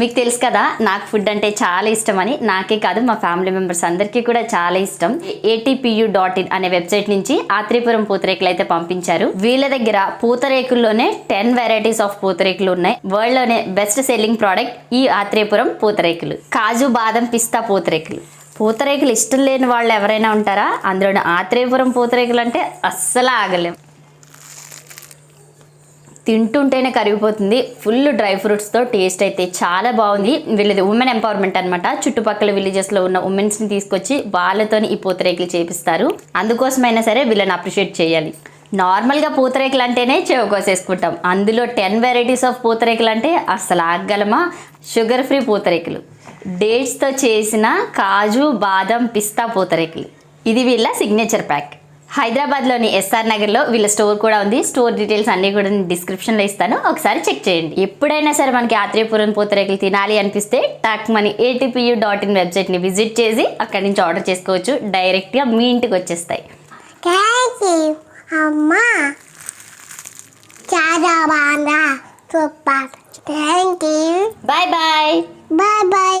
మీకు తెలుసు కదా నాకు ఫుడ్ అంటే చాలా ఇష్టం అని నాకే కాదు మా ఫ్యామిలీ మెంబర్స్ అందరికీ కూడా చాలా ఇష్టం. ఏటీపీయూ డాట్ ఇన్ అనే వెబ్సైట్ నుంచి ఆత్రేపురం పూతరేకులు అయితే పంపించారు. వీళ్ళ దగ్గర పూతరేకుల్లోనే టెన్ వెరైటీస్ ఆఫ్ పూతరేకులు ఉన్నాయి. వరల్డ్లోనే బెస్ట్ సెల్లింగ్ ప్రోడక్ట్ ఈ ఆత్రేపురం పూతరేకులు. కాజు బాదం పిస్తా పూతరేకులు. పూతరేకులు ఇష్టం లేని వాళ్ళు ఎవరైనా ఉంటారా? అందులో ఆత్రేపురం పూతరేకులు అంటే అస్సలు ఆగలేం. తింటుంటేనే కరిగిపోతుంది. ఫుల్ డ్రై ఫ్రూట్స్తో టేస్ట్ అయితే చాలా బాగుంది. వీళ్ళది ఉమెన్ ఎంపవర్మెంట్ అనమాట చుట్టుపక్కల విలేజెస్లో ఉన్న ఉమెన్స్ని తీసుకొచ్చి వాళ్ళతోని ఈ పూతరేకులు చేపిస్తారు. అందుకోసమైనా సరే వీళ్ళని అప్రిషియేట్ చేయాలి. నార్మల్గా పూతరేకులు అంటేనే చెవకోసేసుకుంటాం అందులో టెన్ వెరైటీస్ ఆఫ్ పూతరేకులు అంటే అస్సలు ఆగలమా? షుగర్ ఫ్రీ పూతరేకులు. డేట్స్తో చేసిన కాజు బాదం పిస్తా పూతరేకులు. ఇది వీళ్ళ సిగ్నేచర్ ప్యాక్ హైదరాబాద్లోని ఎస్ఆర్ నగర్లో వీళ్ళ స్టోర్ కూడా ఉంది. స్టోర్ డీటెయిల్స్ అన్ని కూడా నేను డిస్క్రిప్షన్లో ఇస్తాను. ఒకసారి చెక్ చేయండి. ఎప్పుడైనా సరే మనకి ఆత్రేయపురం పూతరేకులు తినాలి అనిపిస్తే టాక్ మనీ ఏటీపీయూ డాట్ ఇన్ వెబ్సైట్ని విజిట్ చేసి అక్కడి నుంచి ఆర్డర్ చేసుకోవచ్చు. డైరెక్ట్గా మీ ఇంటికి వచ్చేస్తాయి. Thank you. అమ్మా. చాలా బాగా super. Thank you. Bye bye. Bye bye.